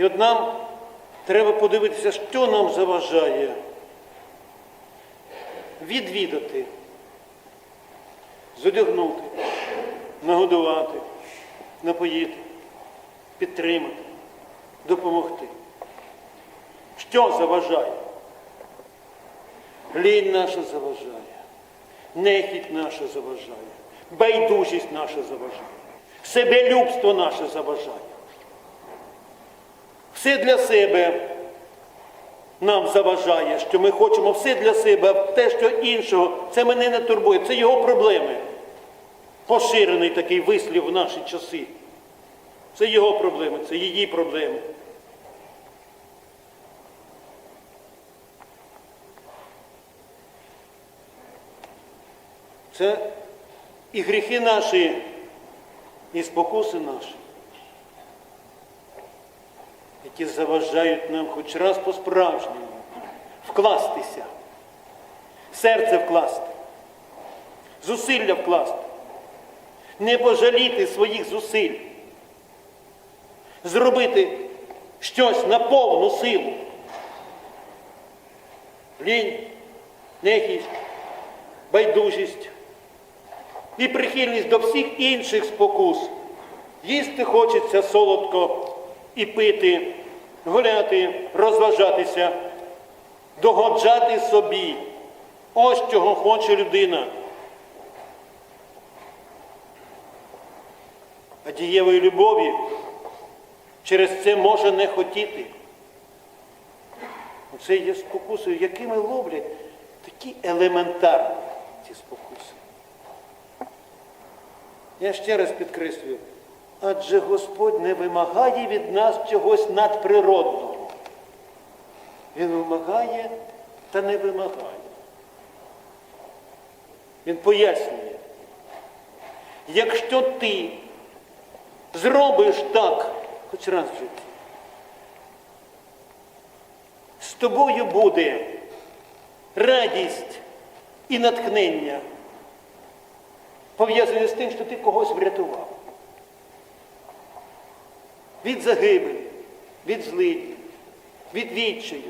І от нам треба подивитися, що нам заважає відвідати, задягнути, нагодувати, напоїти, підтримати, допомогти. Що заважає? Лінь наша заважає, нехідь наша заважає, байдужість наша заважає, себелюбство наше заважає. Все для себе нам заважає, що ми хочемо все для себе, а те, що іншого, це мене не турбує, це його проблеми. Поширений такий вислів в наші часи. Це його проблеми, це її проблеми. Це і гріхи наші, і спокуси наші, які заважають нам хоч раз по-справжньому вкластися, серце вкласти, зусилля вкласти, не пожаліти своїх зусиль, зробити щось на повну силу. Лінь, нехість, байдужість і прихильність до всіх інших спокус. Їсти хочеться солодко і пити, гуляти, розважатися, догоджати собі. Ось чого хоче людина. А дієвої любові через це може не хотіти. Оце є спокусою, якими ловлять такі елементарні ці спокуси. Я ще раз підкреслюю, адже Господь не вимагає від нас чогось надприродного. Він вимагає та не вимагає. Він пояснює, якщо ти зробиш так хоч раз в житті, з тобою буде радість і натхнення, пов'язані з тим, що ти когось врятував. Від загибелі, від злидні, від відчаю,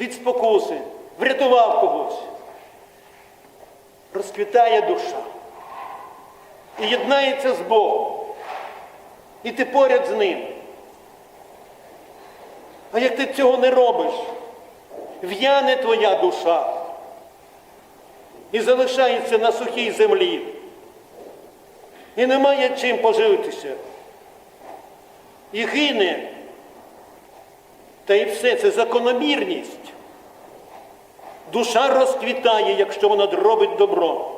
від спокуси, врятував когось. Розквітає душа і єднається з Богом. І ти поряд з ним. А як ти цього не робиш, в'яне твоя душа і залишається на сухій землі. І немає чим поживитися. І гине. Та і все це закономірність. Душа розквітає, якщо вона робить добро.